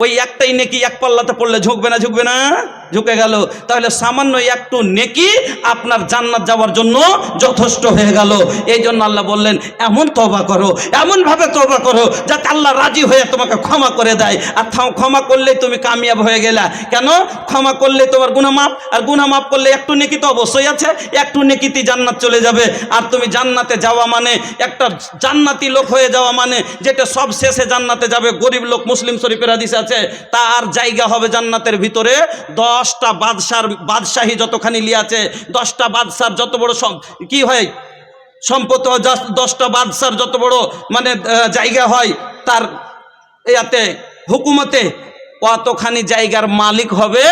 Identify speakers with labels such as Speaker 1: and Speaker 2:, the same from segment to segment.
Speaker 1: ওই একটাই নেকি এক পাল্লাতে পড়লে ঝুঁকবে না ঝুঁকবে না? ঝুঁকে গেল। তাহলে সামান্য একটু নেকি আপনার জান্নাত যাওয়ার জন্য যথেষ্ট হয়ে গেল। এই জন্য আল্লাহ বললেন, এমন তবা করো, এমনভাবে তবা করো যাতে আল্লাহ রাজি হয়ে তোমাকে ক্ষমা করে দেয়। আর ক্ষমা করলেই তুমি কামিয়াব হয়ে গেলা। কেন? ক্ষমা করলে তোমার গুণা মাপ আর গুণা মাপ করলে একটু নেকি তো অবশ্যই আছে। একটু নেকিতে জান্নাত চলে যাবে। আর তুমি জান্নাতে যাওয়া মানে একটা জান্নাতি লোক হয়ে যাওয়া মানে যেটা সব শেষে জান্নাতে যাবে। গরিব লোক, মুসলিম শরীফের হাদিস আছে, তার জায়গা হবে জান্নাতের ভিতরে দশটা বাদশার, বাদশাহী যতখানি লিয়াছে দশটা বাদশার যত বড় কি হয়? সম্পদ দশটা বাদশার যত বড় মানে জায়গা হয়, তার ইয়াতে, হুকুমতে কতখানি জায়গার মালিক হবে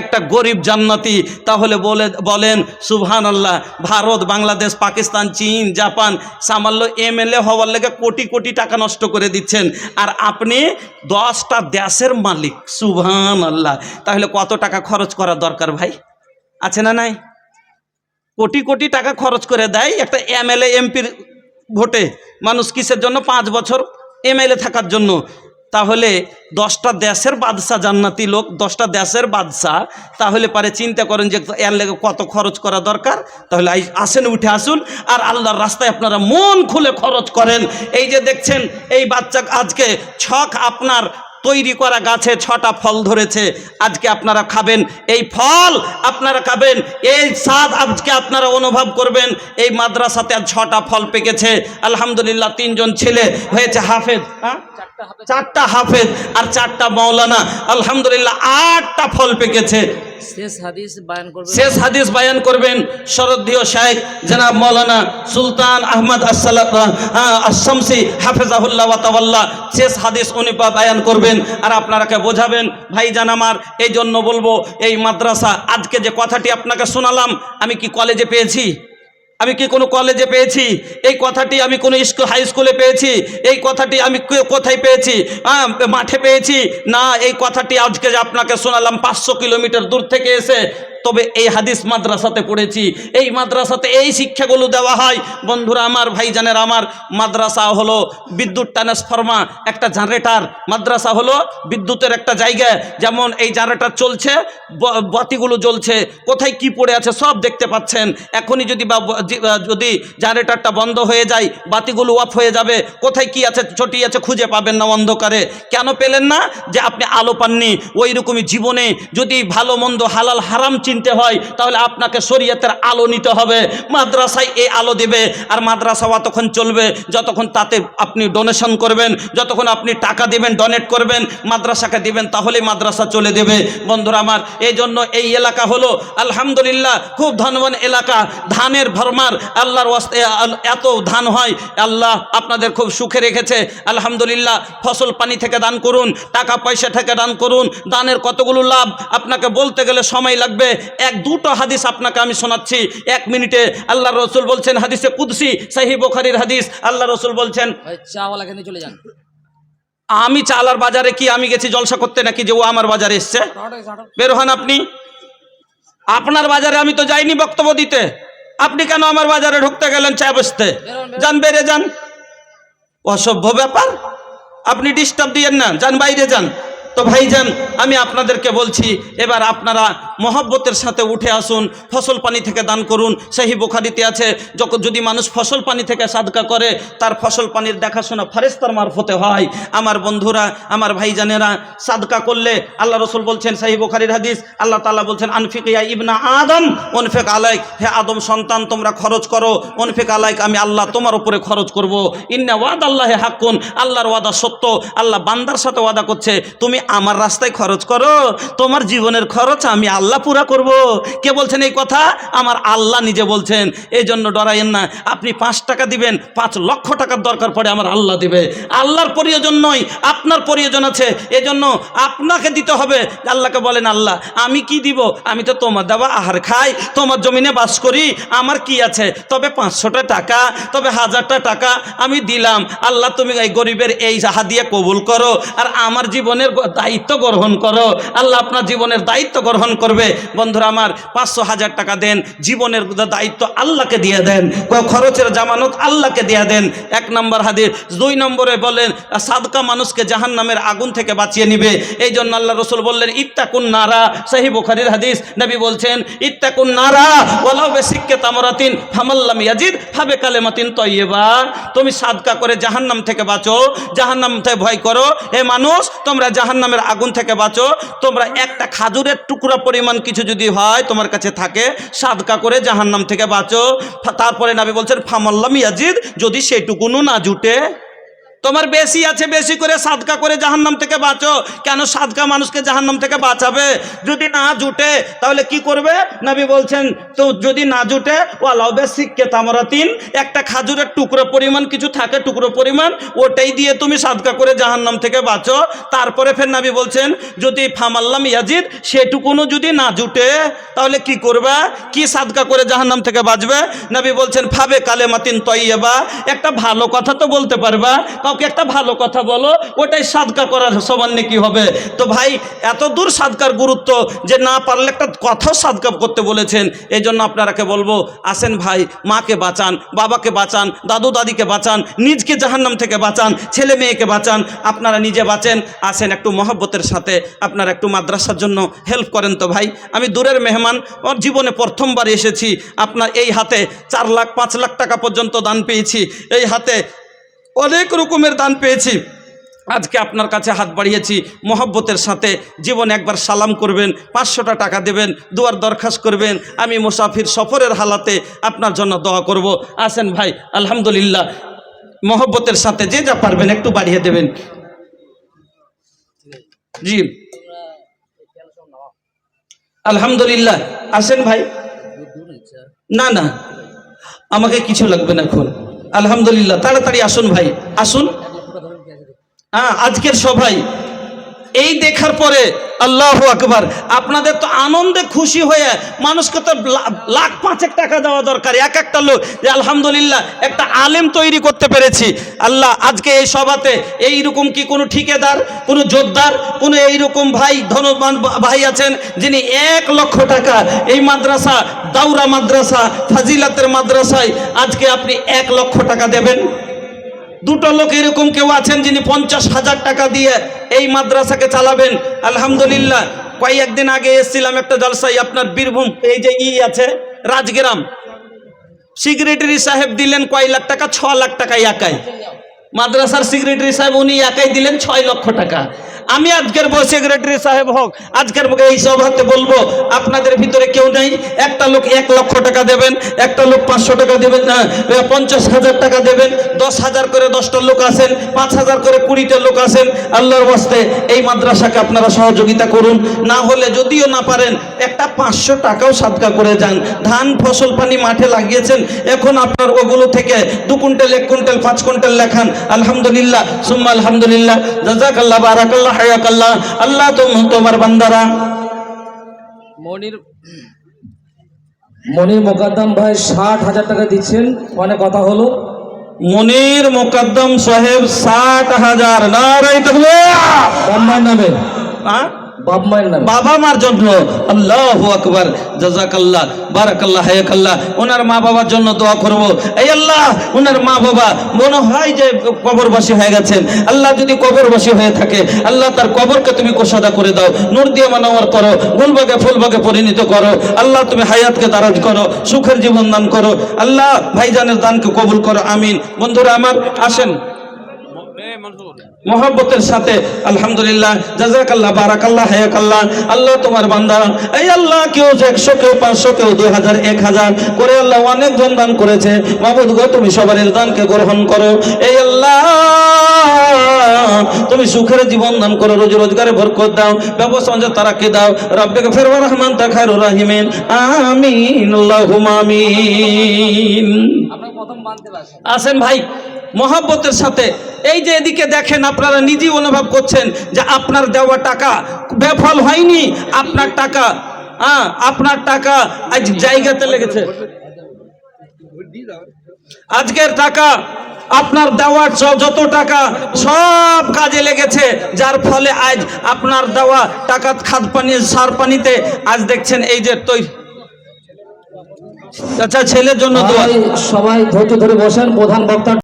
Speaker 1: একটা গরিব জান্নাতি? তাহলে বলে, বলেন সুবহান আল্লাহ ভারত, বাংলাদেশ, পাকিস্তান, চীন, জাপান, সামান্য এমএলএ হওয়ার লেগে কোটি কোটি টাকা নষ্ট করে দিচ্ছেন। আর আপনি দশটা দেশের মালিক সুবহান আল্লাহ তাহলে কত টাকা খরচ করা দরকার ভাই? আছে না নাই? কোটি কোটি টাকা খরচ করে দেয় একটা এমএলএ, এমপির ভোটে। মানুষ কিসের জন্য? পাঁচ বছর এমএলএ থাকার জন্য। তাহলে দশটা দেশের বাদশাহ জান্নাতি লোক, দশটা দেশের বাদশাহ, তাহলে পারে চিন্তা করেন যে এর লেগে কত খরচ করা দরকার? তাহলে আসেন, উঠে আসুন, আর আল্লাহর রাস্তায় আপনারা মন খুলে খরচ করেন। এই যে দেখছেন, এই বাচ্চা আজকে ছক আপনার তৈরি করা গাছে ছটা ফল ধরেছে। আজকে আপনারা খাবেন এই ফল, আপনারা খাবেন এই স্বাদ আজকে আপনারা অনুভব করবেন। এই মাদ্রাসাতে আজ ছটা ফল পেকেছে। আলহামদুলিল্লাহ, তিনজন ছেলে হয়েছে হাফেজ। হ্যাঁ? চারটা হাফেজ। আর চারটা মাওলানা। আলহামদুলিল্লাহ, আটটা ফল পেকেছে।
Speaker 2: শেষ হাদিস বায়ান
Speaker 1: করবেন। শরদীয় শাহেখ জনাব মৌলানা সুলতান আহমদ আসামসি হাফেজাহুল্লাহ শেষ হাদিস উনি বায়ান করবেন আর আপনারাকে বোঝাবেন, ভাইজান আমার এই জন্য বলব, এই মাদ্রাসা, আজকে যে কথাটি আপনাকে শোনালাম, আমি কি কলেজে পেয়েছি? আমি কি কোনো কলেজে পেয়েছি? এই কথাটি আমি কোনো স্কুল হাই স্কুলে পেয়েছি? এই কথাটি আমি কোথায় পেয়েছি? মাঠে পেয়েছি? না, এই কথাটি আজকে আপনাকে শোনালাম, পাঁচশো কিলোমিটার দূর থেকে এসে তবে এই হাদিস মাদ্রাসাতে পড়েছি। এই মাদ্রাসাতে এই শিক্ষাগুলো দেওয়া হয়। বন্ধুরা, আমার ভাইজানের আমার মাদ্রাসা হলো বিদ্যুৎ ট্রান্সফর্মা একটা জেনারেটার মাদ্রাসা হলো বিদ্যুতের একটা জায়গা। যেমন এই জেনারেটার চলছে বাতিগুলো জ্বলছে। কোথায় কি পড়ে আছে সব দেখতে পাচ্ছেন। এখনই যদি বা যদি জেনারেটারটা বন্ধ হয়ে যায়, বাতিগুলো অফ হয়ে যাবে। কোথায় কি আছে, ছটি আছে খুঁজে পাবেন না অন্ধকারে। কেন পেলেন না? যে আপনি আলো পাননি। ওই রকমই জীবনে যদি ভালো মন্দ, হালাল, হারাম চিনতে হয়, তাহলে আপনাকে শরীয়তের আলো নিতে হবে। মাদ্রাসায় এই আলো দেবে, আর মাদ্রাসা অতক্ষণ চলবে, যতক্ষণ তাতে আপনি ডোনেশন করবেন, যতক্ষণ আপনি টাকা দিবেন ডোনেট করবেন, মাদ্রাসাকে দিবেন, তাহলেই মাদ্রাসা চলে দেবে। বন্ধুরা আমার এই জন্য এই এলাকা হলো, আলহামদুলিল্লাহ, খুব ধনবান এলাকা। ধানের ভরমার, আল্লাহর ওয়াস্তে, এত ধান হয়, আল্লাহ আপনাদের খুব সুখে রেখেছে। আলহামদুলিল্লাহ, ফসল পানি থেকে দান করুন, টাকা পয়সা থেকে দান করুন, দানের কতগুলো লাভ, আপনাকে বলতে গেলে সময় লাগবে। এক দুটো হাদিস আপনাকে আমি শোনাচ্ছি। এক মিনিটে আল্লাহ রসুল বলছেন হাদিসে কুদসি সাহি বোখারির হাদিস। আল্লাহ রসুল বলছেন
Speaker 2: চাওয়ালা কেন চলে যান?
Speaker 1: আমি চালার বাজারে কি আমি গেছি জলসা করতে নাকি যে ও আমার বাজারে এসছে? বের হন আপনি। আপনার বাজারে আমি তো যাইনি বক্তব্য দিতে। আপনি কেন আমার বাজারে ঢুকতে গেলেন চা বসতে? যান বেড়ে যান। অসভ্য ব্যাপার। আপনি ডিস্টার্ব দিয়েন না যান বাইরে যান। তো ভাইজান, আমি আপনাদেরকে বলছি, এবার আপনারা মহব্বতের সাথে উঠে আসুন, ফসল পানি থেকে দান করুন। সেই বোখারিতে আছে, যখন যদি মানুষ ফসল পানি থেকে সাদকা করে, তার ফসল পানির দেখাশোনা ফারেস্তার মারফতে হয়। আমার বন্ধুরা, আমার ভাইজানেরা, সাদকা করলে আল্লাহ রসুল বলছেন সাহি বোখারির হাদিস, আল্লাহ তাআলা বলছেন আনফিকিয়া ইবনা আদম অনফেক আলাইক। হে আদম সন্তান, তোমরা খরচ করো। অনফেক আলাইক, আমি আল্লাহ তোমার উপরে খরচ করব। ইন্না ওয়াদ আল্লাহে হাক্কুন, আল্লাহর ওয়াদা সত্য। আল্লাহ বান্দার সাথে ওয়াদা করছে। তুমি আমার রাস্তায় খরচ করো, তোমার জীবনের খরচ আমি আল্লাহ পুরা করব। কে বলছেন এই কথা? আমার আল্লাহ নিজে বলছেন এই জন্য ডরাইয়েন না, আপনি পাঁচ টাকা দিবেন, পাঁচ লক্ষ টাকার দরকার পড়ে আমার আল্লাহ দিবে। আল্লাহর প্রয়োজন নয়, আপনার প্রয়োজন আছে, এজন্য আপনাকে দিতে হবে। আল্লাহকে বলেন, আল্লাহ, আমি কি দিব? আমি তো তোমার দেওয়া আহার খাই, তোমার জমিনে বাস করি, আমার কি আছে? তবে পাঁচশোটা টাকা, তবে হাজারটা টাকা আমি দিলাম। আল্লাহ, তুমি এই গরিবের এই হাদিয়ে কবুল করো, আর আমার জীবনের দায়িত্ব গ্রহণ করো। আল্লাহ আপনার জীবনের দায়িত্ব গ্রহণ করবে। বন্ধুরা আমার, পাঁচশো হাজার টাকা দেন, জীবনের দায়িত্ব আল্লাহকে দিয়ে দেন। খরচের জামানত আল্লাহকে দিয়ে দেন। এক নম্বর হাদিস, দুই নম্বরে বলেন, সাদকা মানুষকে জাহান নামের আগুন থেকে বাঁচিয়ে নিবে। এই জন্য আল্লাহ রসুল বললেন, ইত্তাকুন নারা। সাহি বুখারির হাদিস, নবী বলছেন, ইত্তাকুন নারা ওলাও বেসিককে তামরাতিন ফামাল্লাম ইয়াজিদ ফাবে কালেমাতিন তৈবা তুমি সাদকা করে জাহান্নাম থেকে বাঁচো। জাহান্নাম থেকে ভয় করো। হে মানুষ, তোমরা জাহান্নামের আগুন থেকে বাঁচো। তোমরা একটা খাজুরের টুকরা পরিমাণ কিছু যদি হয় তোমার কাছে থাকে, সাদকা করে জাহান্নাম থেকে বাঁচো। তারপরে নাবি বলছেন, ফামাল্লাম ইয়াজিদ, যদি সেইটুকুনও না জুটে। তোমার বেশি আছে, বেশি করে সাদকা করে জাহান্নাম থেকে বাঁচো। কেন সাদকা মানুষকে জাহান্নাম থেকে বাঁচাবে? যদি না জুটে, তাহলে কি করবে? নবী বলছেন, তো যদি না জুটে ও আলাউবে শিখকে তামরাতিন? একটা খাজুরের টুকরো পরিমাণ কিছু থাকে, টুকরো পরিমাণ, ওটাই দিয়ে তুমি সাদকা করে জাহান্নাম থেকে বাঁচো। তারপরে ফের নবী বলছেন, যদি ফামাল্লাম ইয়াজিদ, সেটুকুনও যদি না জুটে, তাহলে কি করবে? কি সাদকা করে জাহান্নাম থেকে বাঁচবে? নবী বলছেন, ফাবে কালে মাতিন তৈবা একটা ভালো কথা তো বলতে পারবা। কাউকে একটা ভালো কথা বলো, ওটাই সাদকা করার সমান কি হবে? তো ভাই, এত দূর সাদকার গুরুত্ব যে না পারলে একটা কথাও সাদকা করতে বলেছেন। এই জন্য আপনারাকে বলব, আসেন ভাই, মাকে বাঁচান, বাবাকে বাঁচান, দাদু দাদিকে বাঁচান, নিজকে জাহান্নাম থেকে বাঁচান, ছেলে মেয়েকে বাঁচান, আপনারা নিজে বাঁচেন, আসেন একটু মহব্বতের সাথে, আপনারা একটু মাদ্রাসার জন্য হেল্প করেন তো ভাই। আমি দূরের মেহমান ওর জীবনে প্রথমবার এসেছি, আপনার এই হাতে চার লাখ, পাঁচ লাখ টাকা পর্যন্ত দান পেয়েছি, এই হাতে অনেক রকমের দান পেয়েছি। আজকে আপনার কাছে হাত বাড়িয়েছি, মহব্বতের সাথে জীবন একবার সালাম করবেন, পাঁচশোটা টাকা দেবেন, দুয়ার দরখাস্ত করবেন, আমি মুসাফির সফরের হালাতে আপনার জন্য দোয়া করব। আসেন ভাই, আলহামদুলিল্লাহ। মহব্বতের সাথে যে যা পারবেন একটু বাড়িয়ে দেবেন। জি। আলহামদুলিল্লাহ। আসেন ভাই। না না। আমাকে কিছু লাগবে না এখন। আলহামদুলিল্লাহ তাড়াতাড়ি আসুন ভাই আসুন। হ্যাঁ আজকের সভায় এই দেখার পরে আল্লাহ আকবার। আপনাদের তো আনন্দে খুশি হয়ে মানুষকে তো লাখ পাঁচেক টাকা দেওয়া দরকার। এক একটা লোক যে আলহামদুলিল্লাহ একটা আলেম তৈরি করতে পেরেছি। আল্লাহ আজকে এই সভাতে এইরকম কি কোনো ঠিকাদার, কোনো জোরদার, কোনো এইরকম ভাই, ধনবান ভাই আছেন যিনি এক লক্ষ টাকা এই মাদ্রাসা দাউরা মাদ্রাসা, ফাজিলাতের মাদ্রাসায় আজকে আপনি এক লক্ষ টাকা দেবেন? দুটো লোক এরকম কেউ আছেন যিনি পঞ্চাশ হাজার টাকা দিয়ে এই মাদ্রাসাকে চালাবেন। আলহামদুলিল্লাহ। কয়েকদিন আগে এসেছিলাম একটা জলসাই আপনার বীরভূম, এই যে ই আছে, রাজগ্রাম। সিক্রেটারি সাহেব দিলেন কয় লাখ টাকা? ছ লাখ টাকা একাই। মাদ্রাসার সিক্রেটারি সাহেব উনি একাই দিলেন ছয় লক্ষ টাকা। আমি আজকের বউ সেক্রেটারি সাহেব হোক, আজকের এই সভাতে বলব, আপনাদের ভিতরে কেউ নেই। একটা লোক এক লক্ষ টাকা দেবেন, একটা লোক পাঁচশো টাকা দেবেন পঞ্চাশ হাজার টাকা দেবেন, দশ হাজার করে দশটা লোক আসেন পাঁচ হাজার করে কুড়িটা লোক আসেন আল্লাহর বস্তে এই মাদ্রাসাকে আপনারা সহযোগিতা করুন। না হলে যদিও না পারেন, একটা পাঁচশো টাকাও সাদকা করে যান। ধান, ফসল, পানি মাঠে লাগিয়েছেন, এখন আপনার ওগুলো থেকে দু কুইন্টাল, এক কুইন্টাল, পাঁচ কুইন্টাল লেখান। আলহামদুলিল্লাহ, সুম্মা আলহামদুলিল্লাহ, জাজাকাল্লাহ, বারাকাল্লাহ। হায়াকাল্লাহ আল্লাহ তুম তোমার বান্দারা।
Speaker 2: মনির
Speaker 3: মনির মোকাদ্দম ভাই ষাট হাজার টাকা দিচ্ছেন। অনেক কথা হলো।
Speaker 1: মনির মোকাদ্দম সাহেব ষাট হাজার। তাকবীর।
Speaker 3: বাপ মায়ের নামে।
Speaker 1: হ্যাঁ? আকবর ওনার মা বাবার জন্য দোয়া মা বাবা মনে হয় যে কবরবাসী হয়ে গেছেন। আল্লাহ যদি কবরবাসী হয়ে থাকে, আল্লাহ তার কবরকে তুমি করে দাও। করো ফুলবাগে পরিণত করো। আল্লাহ তুমি হায়াতকে দারাজ করো, সুখের জীবন দান করো। আল্লাহ ভাইজানের দানকে কবুল করো, আমিন। বন্ধুরা আমার, আসেন। মোহাব্বতের সাথে আলহামদুলিল্লাহ জাজাকাল্লাহ বারাকাল্লাহ হায়াকাল্লাহ আল্লাহ তোমার বান্দা। এই আল্লাহ কেউ একশো কেউ পাঁচশো কেউ দুই হাজার এক হাজার করে আল্লাহ অনেক জন দান করেছে। মাহবুদ গো তুমি সবার দানকে গ্রহণ করো। এই আল্লাহ তুমি সুখের জীবন দান করো রোজ রোজগারে বরকত দাও ব্যবস্থা তারাকে দাও। রব্বিকে ফেরওয়া রহমান তা খায়রুর রাহিমিন। আমিন আল্লাহুম্মা আমিন। আসেন ভাই মহাব্বতের সাথে এই যে এদিকে দেখেন আপনারা নিজেই অনুভব করছেন যে আপনার দেওয়া টাকা বেফল হয়নি, আপনার টাকা হ্যাঁ আপনার টাকা আজ জায়গাতে লেগেছে। আজকের টাকা, আপনার দেওয়া য- যত টাকা সব কাজে লেগেছে, যার ফলে আজ আপনার দেওয়া টাকা খাদ পানি, সার পানিতে আজ দেখছেন এই যে তৈরি আচ্ছা ছেলের জন্য
Speaker 3: সবাই ধৈর্য ধরে বসেন, প্রধান বক্তা